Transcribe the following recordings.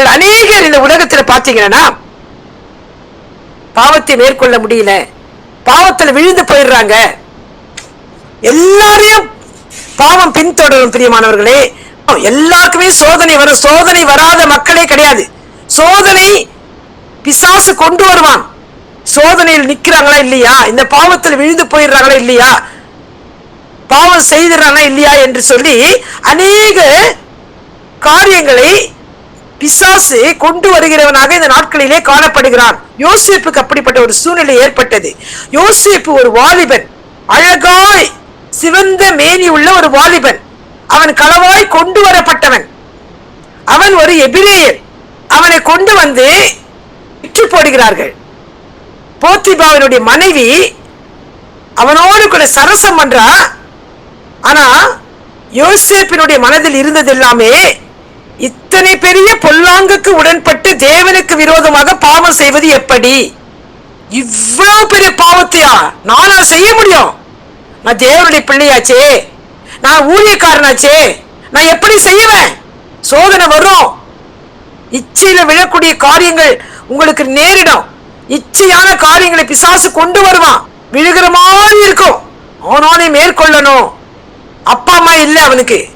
ஊழியக்காரர்கள் அநேகர் இந்த உலகத்தில் பார்த்தீங்கன்னா பாவத்தை மேற்கொள்ள முடியல. பாவத்தில் விழுந்து போயிடுறாங்க. எல்லாரையும் பாவம் பின்தொடரும் பிரியமானவர்களே. எல்லாருக்குமே சோதனை வரும். சோதனை வராத மக்களே கிடையாது. சோதனை பிசாசு கொண்டு வருவான். சோதனையில் நிக்கிறாங்களா இல்லையா? இந்த பாவத்தில் விழுந்து போயிடுறாங்களா இல்லையா? பாவம் செய்திடறாங்களா இல்லையா என்று சொல்லி அநேக காரியங்களை பிசாசு கொண்டு வருகிறவனாக இந்த நாட்களிலே காணப்படுகிறான். யோசிப்புக்கு அப்படிப்பட்ட ஒரு சூழ்நிலை ஏற்பட்டது. யோசிப்பு ஒரு வாலிபன். அழகாய் சிவந்த மேனி உள்ள ஒரு வாலிபன். அவன் களவாய் கொண்டு வரப்பட்டவன். அவன் ஒரு எபிரேயர். அவனை கொண்டு வந்து விற்று போடுகிறார்கள். போத்திபாவினுடைய மனைவி அவனோடு கூட சரசம் பண்றா. ஆனா யோசேப்பினுடைய மனதில் இருந்தது எல்லாமே இத்தனை பெரிய பொல்லாங்குக்கு உடன்பட்டு தேவனுக்கு விரோதமாக பாவம் செய்வது எப்படி? இவ்வளவு பெரிய பாவத்தையா? நானா செய்ய முடியும். நான் தேவனுடைய பிள்ளையாச்சே. நான் ஊழியக்காரனாச்சே. நான் எப்படி செய்வேன்? சோதனை வரும். இச்சையில விழக்கூடிய காரியங்கள் உங்களுக்கு நேரிடும். இச்சையான காரியங்களை பிசாசு கொண்டு வருவான். விழுகிற மாதிரி இருக்கும். அவனவனை மேற்கொள்ளணும். அப்பா அம்மா இல்லை அவனுக்கு.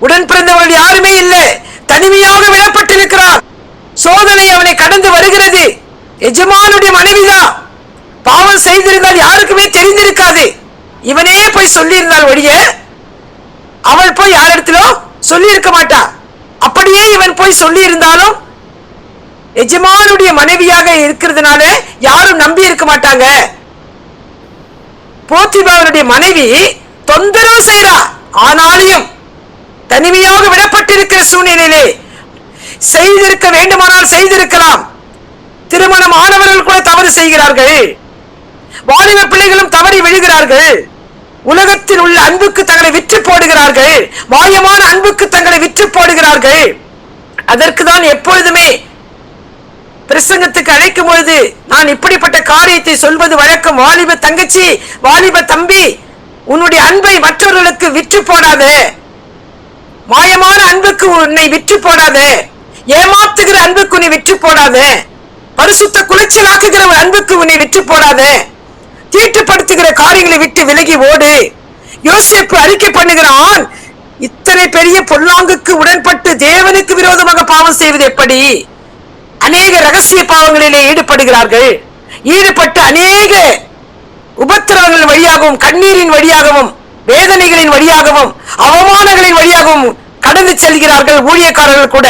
உடன் பிறந்தவர்கள் யாருமே இல்லை. தனிமையாக விடப்பட்டிருக்கிறான் சோதனை அவனை கடந்து வருகிறது. எஜமானுடைய மனைவிதான் பாவம் செய்திருந்தால் யாருக்குமே தெரிந்திருக்காது. இவனே போய் சொல்லியிருந்தால் ஒழிய அவள் போய் யாரிடத்திலோ சொல்லி இருக்க மாட்டா. அப்படியே இவன் போய் சொல்லி இருந்தாலும் எஜமானுடைய மனைவியாக இருக்கிறதுனால யாரும் நம்பி இருக்க மாட்டாங்க. போத்திபாவனுடைய மனைவி தொந்தரவு செய்யறா ஆனாலையும் தனிமையாக விடப்பட்டிருக்கிற சூழ்நிலையிலே செய்திருக்க வேண்டுமானால் செய்திருக்கலாம். திருமணம் ஆனவர்கள் கூட தவறு செய்கிறார்கள். வாலிப பிள்ளைகளும் தவறி விழுகிறார்கள். உலகத்தில் உள்ள அன்புக்கு தங்களை விற்று போடுகிறார்கள். மாயமான அன்புக்கு தங்களை விற்று போடுகிறார்கள். அதற்கு தான் எப்பொழுதுமே பிரசங்கத்துக்கு அழைக்கும் பொழுது நான் இப்படிப்பட்ட காரியத்தை சொல்வது வழக்கம். வாலிப தங்கச்சி வாலிப தம்பி உன்னுடைய அன்பை மற்றவர்களுக்கு விற்று போடாதே. அன்புக்கு உன்னை விற்று போடாதே. ஏமாத்துகிற அன்புக்கு உன்னை விற்று போடாதே. பரிசுத்த குளிச்சலாக்குகிற அன்புக்கு உன்னை விற்று போடாதே. தீட்டுப்படுத்துகிற காரியங்களை விட்டு விலகி ஓடு. யோசிப்பு அறிக்கை பண்ணுகிற ஆண் இத்தனை பெரிய பொல்லாங்குக்கு உடன்பட்டு தேவனுக்கு விரோதமாக பாவம் செய்வது எப்படி? அநேக ரகசிய பாவங்களிலே ஈடுபடுகிறார்கள். ஈடுபட்டு அநேக உபத்திரவங்களின் வழியாகவும் கண்ணீரின் வழியாகவும் வேதனைகளின் வழியாகவும் அவமானங்களின் வழியாகவும் கடந்து செல்கிறார்கள் ஊழியக்காரர்கள் கூட.